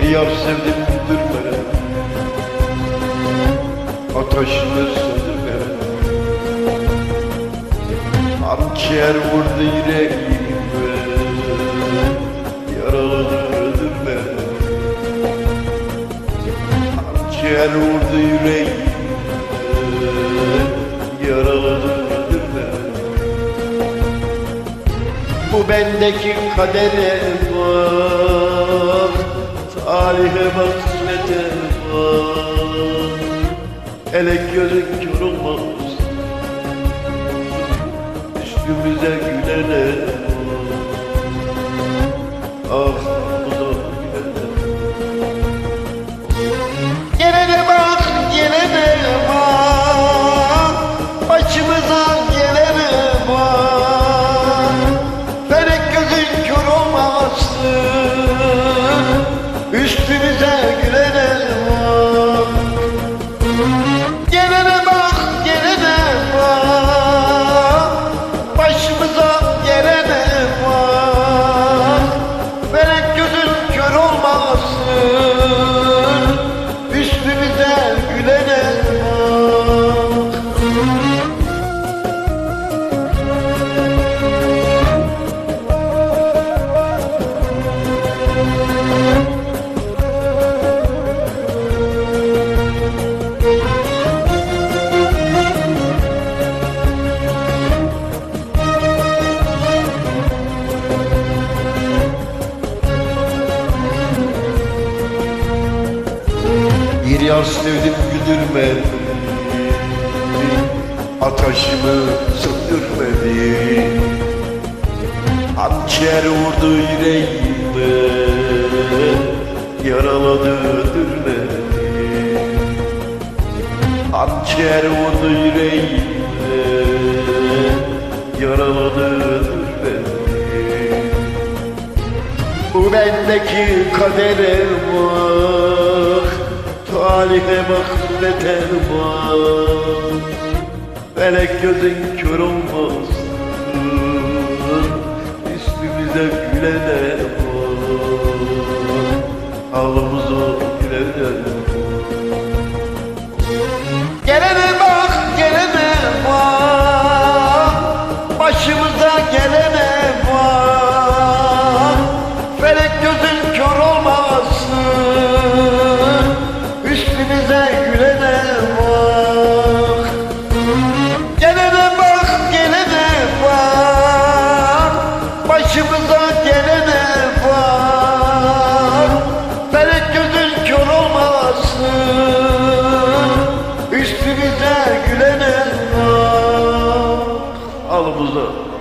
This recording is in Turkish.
yar sevdim güldürme Ateşini söndürme Hançer vurdu yüreğime Yaraladı öldürme Hançer vurdu yüreğime Yaraladı öldürme Bu bendeki kadere bak Tarihe bak kısmete bak Hele gözün kör olmaz. Üstümüze gülene Üstümüze yar sevdim güldürmedi Ataşımı söndürmedi. Hançer vurdu yüreğime Yaraladı öldürmedi Hançer vurdu yüreğime Yaraladı öldürmedi bu bendeki kadere bak Talihe bak beter bak Felek gözün kör olmasın. Üstümüze gülene bak Ağımıza gülene oğlumuzu